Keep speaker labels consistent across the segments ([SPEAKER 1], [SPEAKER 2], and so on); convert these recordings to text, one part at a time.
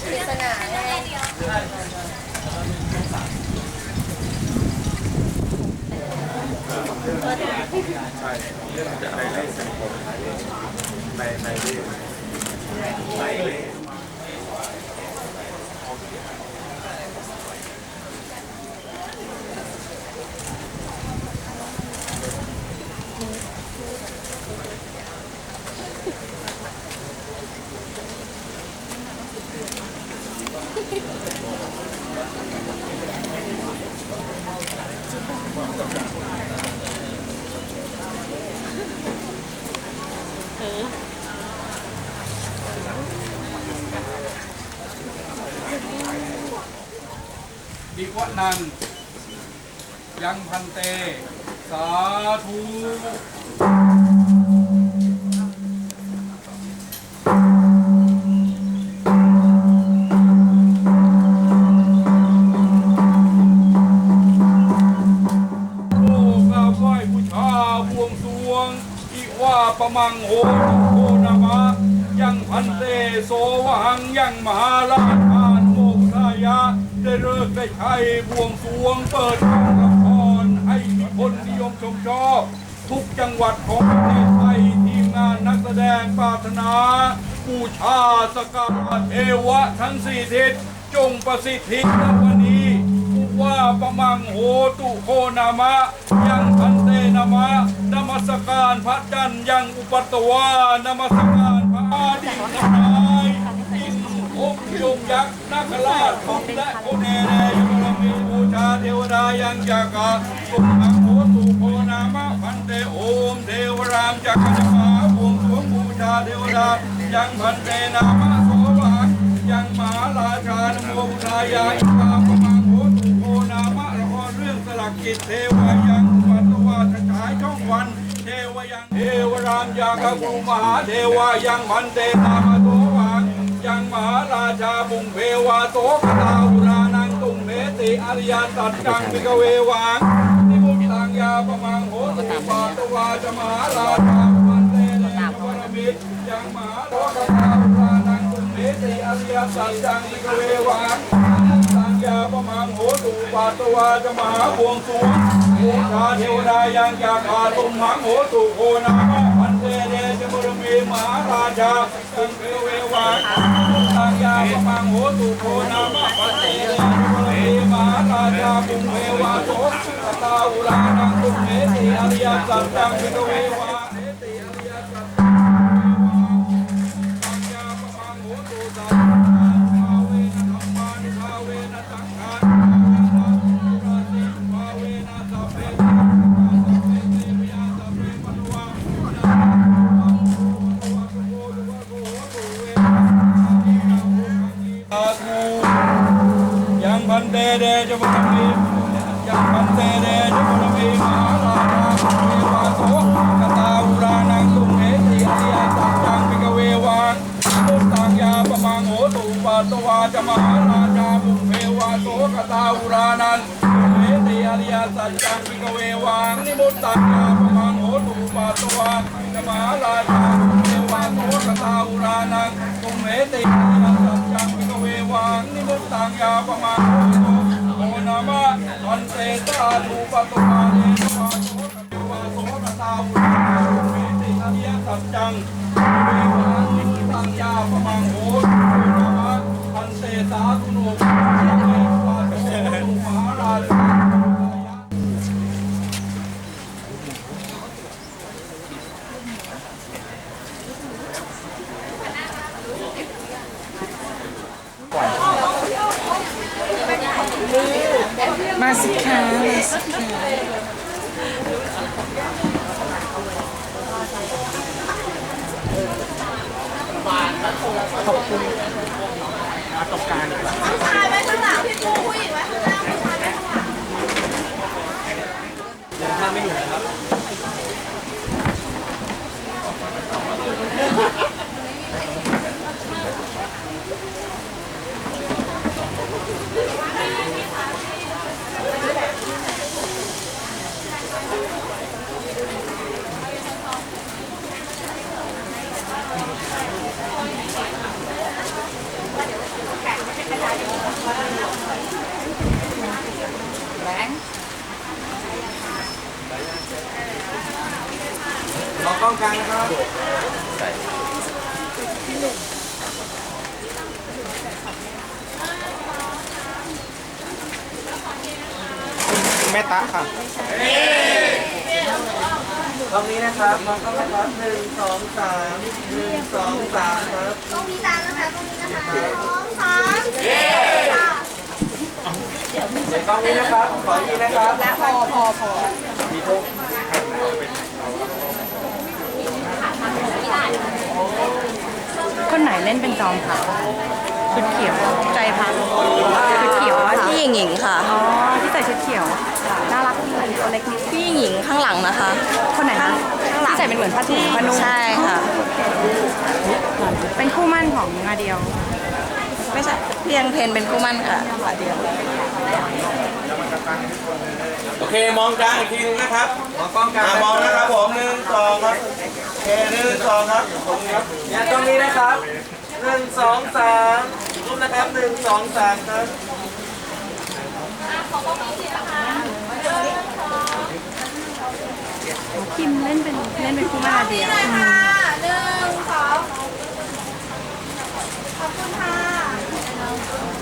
[SPEAKER 1] สปิศนาไใช่
[SPEAKER 2] เรื่องจะไปเล่สังคมไทยในในเรื่องในเรื่อง
[SPEAKER 3] ดิวนันยังพันเต สาธุโอ้กราบไหว้บูชาบวงสวงอิว่าประมังโห งยังมหาราชทานโมกขายะ ได้เลิกได้ใช้บวงสวงเปิดช่องละครให้มีคนนิยมชมชอบ ทุกจังหวัดของประเทศไทย ทีมงานนักแสดงปรารถนาบูชาสกการะเทวะทั้งสี่ทิศจงประสิทธิณวันนี้อุว่าประมังโหตุโคนามะ ยังพันเตนามะนมัสการพระจันทร์ยังอุปตวานมัสการพระอาดินทนา ยงยักษ์นาคราชของและโคเนเนยบรมีบูชาเทวดายังจักระสุขังโหตุโคนามะพันเตโอมเทวรามจักรมหาบวงสวงบูชาเทวดายังพันเตนามะโสวังยังมหาราชานโมบุทายาอิกาปมังโหตุโคนามะละครเรื่องสลักกิจเทวายังปัตตวาฉายช่องวันเทวยังเทวรามยากภูมหาเทวายังพันเตนามะโส ยังมหาราชาบุงเพวาโตกตาอุรานังตุงเมติอริยสัจจังมิกเววังนิมุตังยาปมังโหตุปัตตวาจมหาราชาพันเตเนวรมิตรยังมหาโลกตาอุรานังตุงเมติอริยสัจจังมิกเววังสังยาปมังโหตุปัตตวาจมหาบวงสรวงบูชาเทวดายังจากอาตุมหังโหตุโคนา มหาราชาตุงเกเววังสังยาปมังโหตุโคนามาปัตเตเรวรมีมหาราชาปุงเววาโตตาอุรานังตุเมติอริยสัจจังเววา เตเดชะพรมียังพันเตเดชะพรมีมหาราชาเทวาโสกตาอุรานังตุเมติอริยสัจจังปิกเววังพุทธังยาปมังโหตุปัตตวาจะมหาราชาบุพเพวาโสกตาอุรานังตุเมติอริยสัจจังปิกเววังนิมุตตังยาปมังโหตุปัตตวาจะมหาราชาบุพเพวาโสกตาอุรานังตุเมติอริยสัจจัง วังนิมุตตังยาปมาโตโมนามะอันเตตาลูปตุมาเนนมาโสกเทวาโสกตาอุตุเมติอริยสัจจังเววังนิมุตตังยาปมังโหตุโมนามะอันเตตาตุโน มา
[SPEAKER 4] สิคะมาสิคะขอบคุณ
[SPEAKER 1] ชายไว้ข้างหลังพี่ปูผู้หญิงไว้ข้างหน้าผู้ชายไว้ข้างหลัง
[SPEAKER 4] ข
[SPEAKER 2] กลางนะครับแม่ตาค่ะตรงนี้นะครับมองกล้องนะครับหนึ่งสองสามหนึ่งสองสามครับ
[SPEAKER 1] ตรงนี้ตามนะคะตรงนี้นะคะสองสามค่ะ
[SPEAKER 2] กล้องนี้นะครับ ขออีกนะครับ
[SPEAKER 4] พอพอพอมีทุก คนไหนเล่นเป็นจอมค่ะชุดเขียวใจพักชุดเขียวอะ
[SPEAKER 5] พี่หญิงหญิงค่ะ
[SPEAKER 4] อ๋อที่ใส่ชุดเขียวน่ารักดีตัวเล็กนิด
[SPEAKER 5] พี่หญิงหญิงข้างหลังนะคะ
[SPEAKER 4] คนไหนคะที่ใส่เป็นเหมือนผ้าถุงผ้านุ่ง
[SPEAKER 5] ใช่ค่ะ
[SPEAKER 4] เป็นคู่มั่นของงาเดียว
[SPEAKER 5] ไม่ใช่เพียงเพนเป็นคู่มั่นค่ะค่ะเดียว
[SPEAKER 2] โอเค มองกลางอีกทีนึงนะครับ มองกล้องกลางมองนะครับผมหนึ่งสองครับโอ เคหนึ่งสองครับตรงนี้ครับเนี่ยตรงนี้นะครับหนึ่งสองสามรูปนะครับหนึ่งสองสามครับ
[SPEAKER 4] คิมเล่นเป็นเล่นเป็นคู่มาเดียว
[SPEAKER 1] หนึ่งสองขอบคุณค่ะ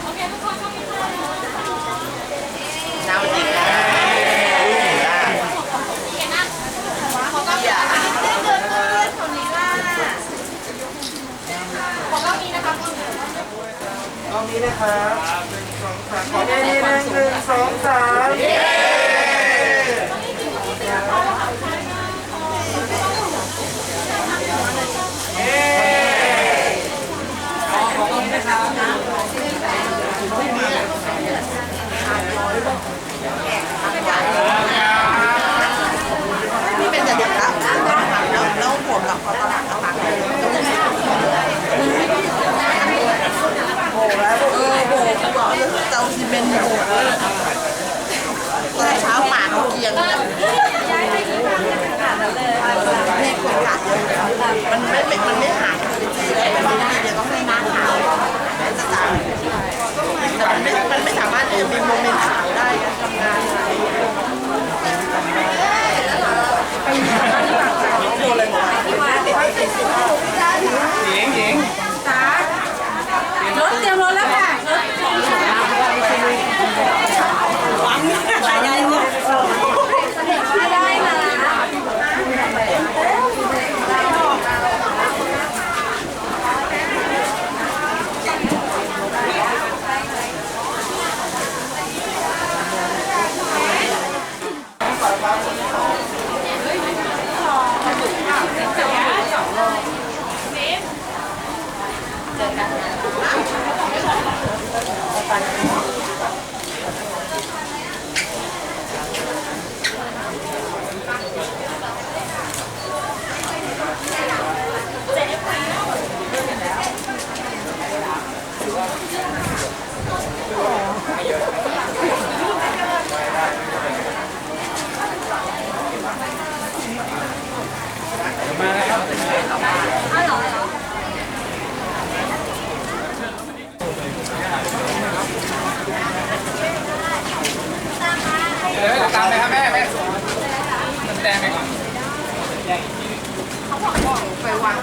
[SPEAKER 1] อย่าเดินเดินเดินคนนี้ล่ะของเรามีนะคะ
[SPEAKER 2] ตรงนี้นะครับหนึ่งสองสามขอแค่นี้หนึ่งหนึ่งสองสามโอ้แล้ว
[SPEAKER 5] เออโบกบอกเลยเจ้าซีเมนต์โบกเลยตอนเช้าห มาเขาเกียงเนี่ยเนี่ยคนกัดมันไม่มันไม่หายเลยทีแล้วบางทีเดี๋ยวต้องให้น้าหาวจะตายแต่มันไม่มันไม่สามารถเออมีโมเมนต์ขาวได้การทำงานอะไรรถเตรียมรถแล้วค่ะได้ได้นะ เลยเรา
[SPEAKER 3] ตามไปครับแม่แม่แสดงไปก่อน
[SPEAKER 2] เขา
[SPEAKER 3] บอกว่าไปวาง